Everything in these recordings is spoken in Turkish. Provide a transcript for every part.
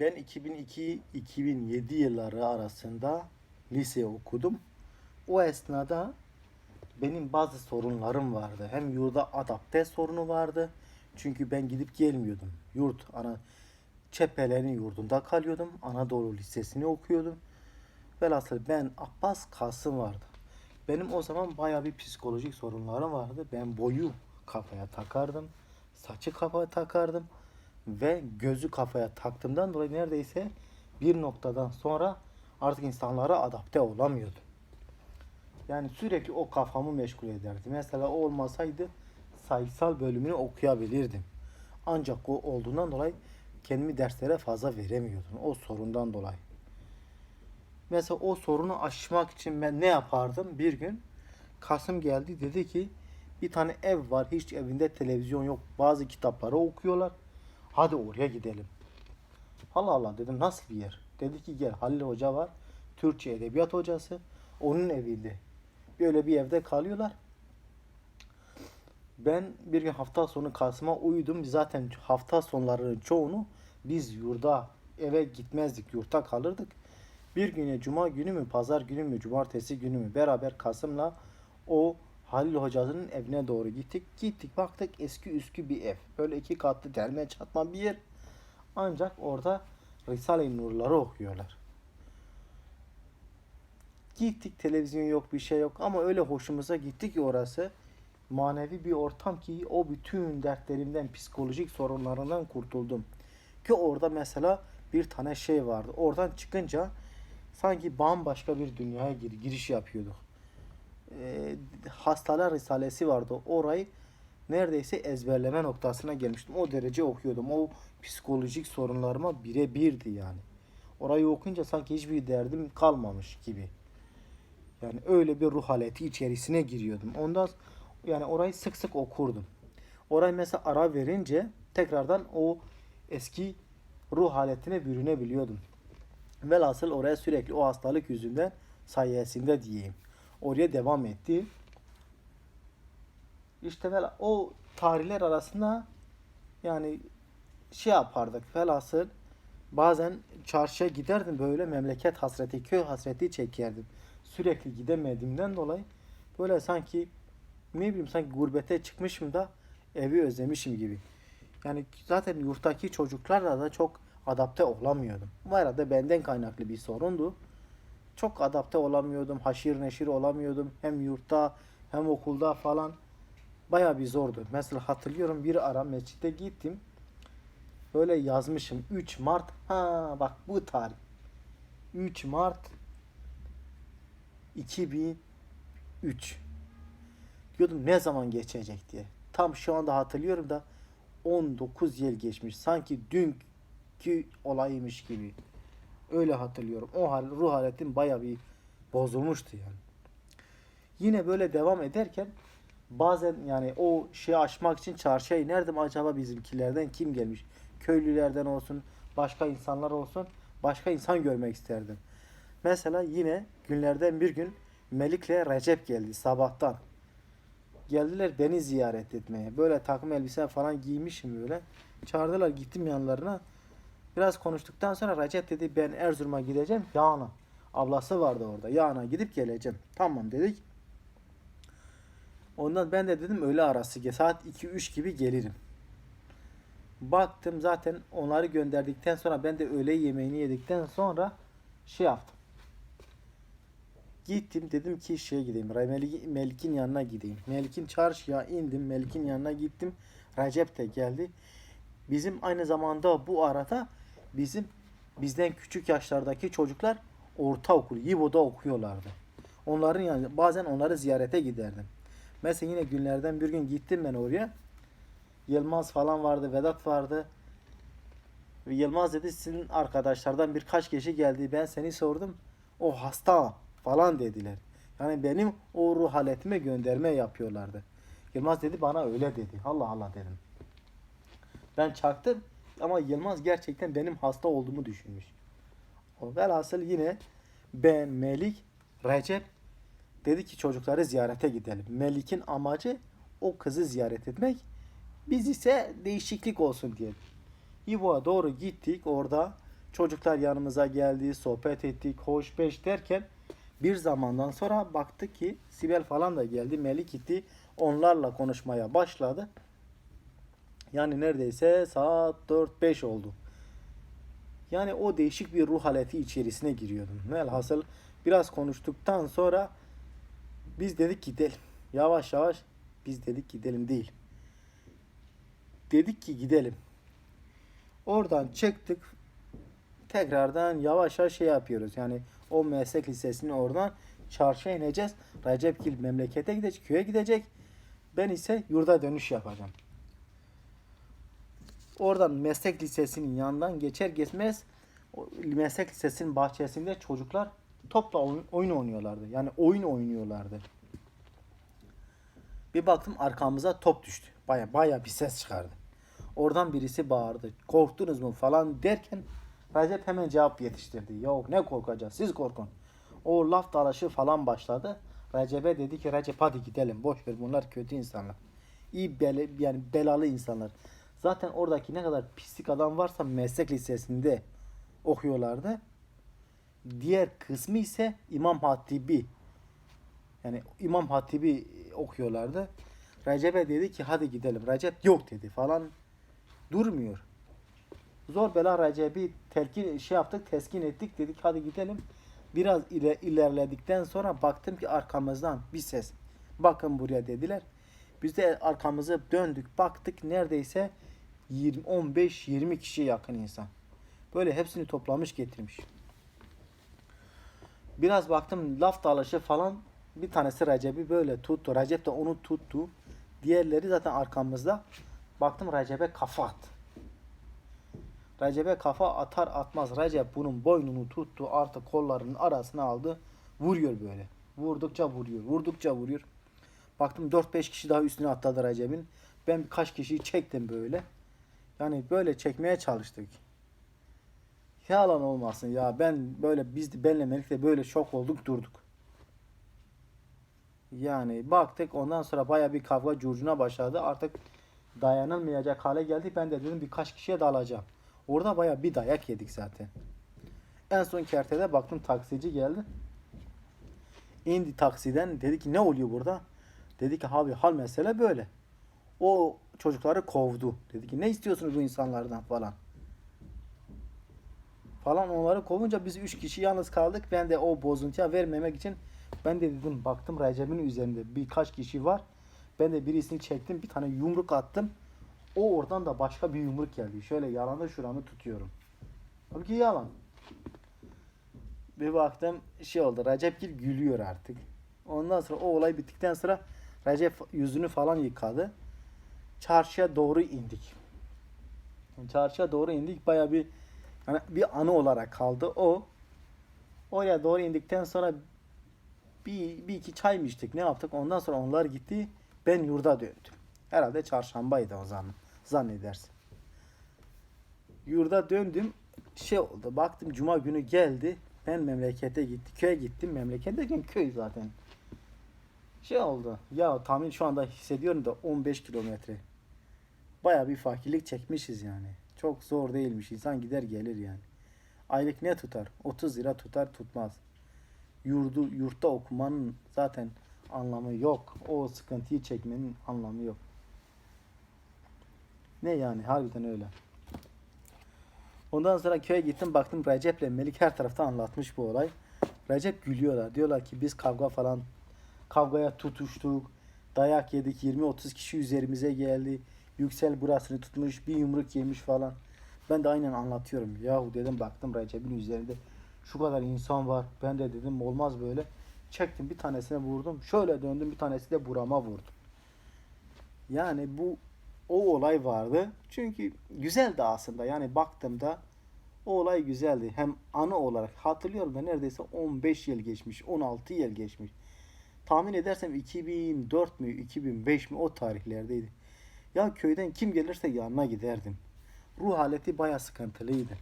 Ben 2002-2007 yılları arasında lise okudum. O esnada benim bazı sorunlarım vardı. Hem yurda adapte sorunu vardı. Çünkü ben gidip gelmiyordum. Yurt ana Çepele'nin yurdunda kalıyordum. Anadolu Lisesi'ni okuyordum. Velhasıl ben Abbas Kasım vardı. Benim o zaman baya bir psikolojik sorunlarım vardı. Ben boyu kafaya takardım. Saçı kafaya takardım. Ve gözü kafaya taktığımdan dolayı neredeyse bir noktadan sonra artık insanlara adapte olamıyordum. Yani sürekli o kafamı meşgul ederdi. Mesela o olmasaydı sayısal bölümünü okuyabilirdim. Ancak o olduğundan dolayı kendimi derslere fazla veremiyordum. O sorundan dolayı. Mesela o sorunu aşmak için ben ne yapardım? Bir gün Kasım geldi dedi ki bir tane ev var. Hiç evinde televizyon yok. Bazı kitapları okuyorlar. Hadi oraya gidelim. Allah Allah dedim nasıl bir yer? Dedi ki gel Halil Hoca var. Türkçe edebiyat hocası. Onun evinde. Böyle bir evde kalıyorlar. Ben bir gün hafta sonu Kasım'a uyudum. Zaten hafta sonlarının çoğunu biz yurda eve gitmezdik. Yurtta kalırdık. Bir güne cuma günü mü, pazar günü mü, cumartesi günü mü beraber Kasım'la o Halil Hoca'nın evine doğru gittik. Gittik baktık eski üskü bir ev. Böyle iki katlı delme çatma bir yer. Ancak orada Risale-i Nurları okuyorlar. Gittik televizyon yok bir şey yok ama öyle hoşumuza gitti ki orası manevi bir ortam ki o bütün dertlerimden psikolojik sorunlarından kurtuldum. Ki orada mesela bir tane şey vardı. Oradan çıkınca sanki bambaşka bir dünyaya gir, giriş yapıyorduk. Ee, hastalar risalesi vardı. Orayı neredeyse ezberleme noktasına gelmiştim. O derece okuyordum. O psikolojik sorunlarıma birebirdi yani. Orayı okuyunca sanki hiçbir derdim kalmamış gibi. Yani öyle bir ruh haleti içerisine giriyordum. Ondan yani orayı sık sık okurdum. Orayı mesela ara verince tekrardan o eski ruh haletine bürünebiliyordum. Velhasıl oraya sürekli o hastalık yüzünden sayesinde diyeyim. Oraya devam etti. İşte o tarihler arasında yani şey yapardık velhasıl bazen çarşıya giderdim böyle memleket hasreti, köy hasreti çekerdim. Sürekli gidemediğimden dolayı böyle sanki ne bileyim sanki gurbete çıkmışım da evi özlemişim gibi. Yani zaten yurttaki çocuklarla da çok adapte olamıyordum. Bu arada benden kaynaklı bir sorundu. Çok adapte olamıyordum, haşir neşir olamıyordum. Hem yurtta hem okulda falan baya bir zordu. Mesela hatırlıyorum bir ara mescide gittim. Böyle yazmışım 3 Mart. Ha bak bu tarih. 3 Mart 2003. Diyordum ne zaman geçecek diye. Tam şu anda hatırlıyorum da 19 yıl geçmiş. Sanki dünkü olaymış gibi. Öyle hatırlıyorum. O hal ruh haletim baya bir bozulmuştu yani. Yine böyle devam ederken bazen yani o şeyi aşmak için çarşıya inerdim. Acaba bizimkilerden kim gelmiş? Köylülerden olsun, başka insanlar olsun. Başka insan görmek isterdim. Mesela yine günlerden bir gün Melik'le Recep geldi sabahtan. Geldiler beni ziyaret etmeye. Böyle takım elbise falan giymişim böyle. Çağırdılar gittim yanlarına. Biraz konuştuktan sonra Recep dedi ben Erzurum'a gideceğim. Yağına. Ablası vardı orada. Yağına gidip geleceğim. Tamam dedik. Ondan ben de dedim öğle arası saat 2-3 gibi gelirim. Baktım zaten onları gönderdikten sonra ben de öğle yemeğini yedikten sonra şey yaptım. Gittim dedim ki şeye gideyim. Melik- Melik'in yanına gideyim. Melik'in çarşıya indim. Melik'in yanına gittim. Recep de geldi. Bizim aynı zamanda bu arada bizim bizden küçük yaşlardaki çocuklar ortaokul, Yivo'da okuyorlardı. Onların yani bazen onları ziyarete giderdim. Mesela yine günlerden bir gün gittim ben oraya. Yılmaz falan vardı, Vedat vardı. Ve Yılmaz dedi sizin arkadaşlardan birkaç kişi geldi. Ben seni sordum. O hasta falan dediler. Yani benim o ruh haletime gönderme yapıyorlardı. Yılmaz dedi bana öyle dedi. Allah Allah dedim. Ben çaktım ama Yılmaz gerçekten benim hasta olduğumu düşünmüş. O velhasıl yine ben, Melik, Recep dedi ki çocukları ziyarete gidelim. Melik'in amacı o kızı ziyaret etmek. Biz ise değişiklik olsun diye. İvo'ya doğru gittik. Orada Çocuklar yanımıza geldi, sohbet ettik, hoş beş derken bir zamandan sonra baktık ki Sibel falan da geldi, Melik gitti. Onlarla konuşmaya başladı. Yani neredeyse saat 4-5 oldu. Yani o değişik bir ruh haleti içerisine giriyordum. Velhasıl biraz konuştuktan sonra biz dedik gidelim. Yavaş yavaş biz dedik gidelim değil. Dedik ki gidelim. Oradan çıktık. Tekrardan yavaş yavaş şey yapıyoruz. Yani o meslek lisesinin oradan çarşıya ineceğiz. Recepgil memlekete gidecek, köye gidecek. Ben ise yurda dönüş yapacağım. Oradan meslek lisesinin yanından geçer geçmez meslek lisesinin bahçesinde çocuklar topla oyun, oynuyorlardı. Yani oyun oynuyorlardı. Bir baktım arkamıza top düştü. Baya baya bir ses çıkardı. Oradan birisi bağırdı. Korktunuz mu falan derken Recep hemen cevap yetiştirdi. Yok ne korkacağız siz korkun. O laf dalaşı falan başladı. Recep'e dedi ki Recep hadi gidelim. Boş ver bunlar kötü insanlar. İyi bela, yani belalı insanlar. Zaten oradaki ne kadar pislik adam varsa meslek lisesinde okuyorlardı. Diğer kısmı ise İmam Hatibi. Yani İmam Hatibi okuyorlardı. Recep'e dedi ki hadi gidelim. Recep yok dedi falan. Durmuyor. Zor bela Recep'i telkin şey yaptık, teskin ettik. Dedik hadi gidelim. Biraz ile, ilerledikten sonra baktım ki arkamızdan bir ses. Bakın buraya dediler. Biz de arkamızı döndük, baktık neredeyse 20 15 20 kişi yakın insan. Böyle hepsini toplamış getirmiş. Biraz baktım laf dalaşı falan bir tanesi Recep'i böyle tuttu. Recep de onu tuttu. Diğerleri zaten arkamızda. Baktım Recep'e kafa at. Recep'e kafa atar atmaz Recep bunun boynunu tuttu artık kollarının arasına aldı. Vuruyor böyle. Vurdukça vuruyor. Vurdukça vuruyor. Baktım 4-5 kişi daha üstüne atladı Recep'in. Ben birkaç kişiyi çektim böyle. Yani böyle çekmeye çalıştık. Yalan olmasın ya ben böyle biz benle Melik böyle şok olduk durduk. Yani baktık ondan sonra baya bir kavga curcuna başladı. Artık dayanılmayacak hale geldi. Ben de dedim birkaç kişiye dalacağım. Orada baya bir dayak yedik zaten. En son kertede baktım taksici geldi. İndi taksiden dedi ki ne oluyor burada? Dedi ki abi hal mesele böyle. O çocukları kovdu. Dedi ki ne istiyorsunuz bu insanlardan falan. Falan onları kovunca biz üç kişi yalnız kaldık. Ben de o bozuntuya vermemek için ben de dedim baktım Recep'in üzerinde birkaç kişi var. Ben de birisini çektim bir tane yumruk attım. O oradan da başka bir yumruk geldi. Şöyle yalanı şuramı tutuyorum. Halbuki yalan. Bir baktım şey oldu. Recep Gil gülüyor artık. Ondan sonra o olay bittikten sonra Recep yüzünü falan yıkadı. Çarşıya doğru indik. Çarşıya doğru indik. Baya bir yani bir anı olarak kaldı o. Oraya doğru indikten sonra bir, bir iki çay mı içtik ne yaptık ondan sonra onlar gitti ben yurda döndüm. Herhalde çarşambaydı o zaman zannedersin. Yurda döndüm şey oldu baktım cuma günü geldi ben memlekete gitti köye gittim memleket derken köy zaten. Şey oldu ya tahmin şu anda hissediyorum da 15 kilometre. Baya bir fakirlik çekmişiz yani. Çok zor değilmiş insan gider gelir yani. Aylık ne tutar? 30 lira tutar tutmaz yurdu yurtta okumanın zaten anlamı yok. O sıkıntıyı çekmenin anlamı yok. Ne yani harbiden öyle. Ondan sonra köye gittim baktım Recep'le Melik her tarafta anlatmış bu olay. Recep gülüyorlar. Diyorlar ki biz kavga falan kavgaya tutuştuk. Dayak yedik. 20-30 kişi üzerimize geldi. Yüksel burasını tutmuş. Bir yumruk yemiş falan. Ben de aynen anlatıyorum. Yahu dedim baktım Recep'in üzerinde şu kadar insan var. Ben de dedim olmaz böyle. Çektim bir tanesine vurdum. Şöyle döndüm bir tanesi de burama vurdu. Yani bu o olay vardı. Çünkü güzeldi aslında. Yani baktığımda o olay güzeldi. Hem anı olarak hatırlıyorum da neredeyse 15 yıl geçmiş, 16 yıl geçmiş. Tahmin edersem 2004 mü, 2005 mi o tarihlerdeydi. Ya köyden kim gelirse yanına giderdim. Ruh haleti baya sıkıntılıydı.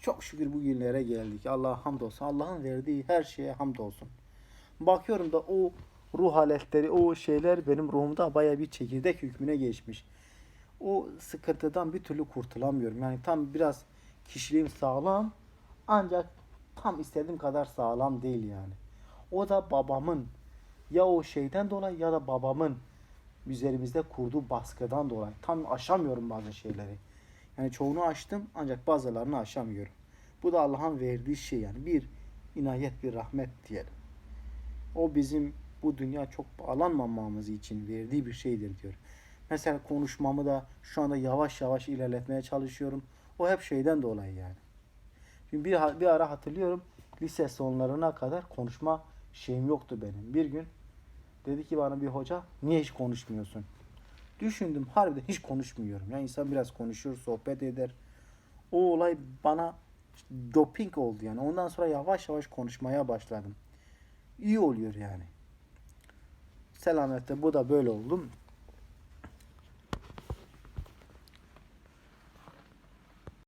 Çok şükür bu günlere geldik. Allah'a hamdolsun. Allah'ın verdiği her şeye hamdolsun. Bakıyorum da o ruh haletleri, o şeyler benim ruhumda baya bir çekirdek hükmüne geçmiş. O sıkıntıdan bir türlü kurtulamıyorum. Yani tam biraz Kişiliğim sağlam ancak tam istediğim kadar sağlam değil yani. O da babamın ya o şeyden dolayı ya da babamın üzerimizde kurduğu baskıdan dolayı. Tam aşamıyorum bazı şeyleri. Yani çoğunu aştım ancak bazılarını aşamıyorum. Bu da Allah'ın verdiği şey yani. Bir inayet, bir rahmet diyelim. O bizim bu dünya çok bağlanmamamız için verdiği bir şeydir diyor. Mesela konuşmamı da şu anda yavaş yavaş ilerletmeye çalışıyorum. O hep şeyden dolayı yani. Şimdi bir, bir ara hatırlıyorum lise sonlarına kadar konuşma şeyim yoktu benim. Bir gün dedi ki bana bir hoca niye hiç konuşmuyorsun? Düşündüm harbiden hiç konuşmuyorum. Ya insan biraz konuşur, sohbet eder. O olay bana doping oldu yani. Ondan sonra yavaş yavaş konuşmaya başladım. İyi oluyor yani. Selamette bu da böyle oldum.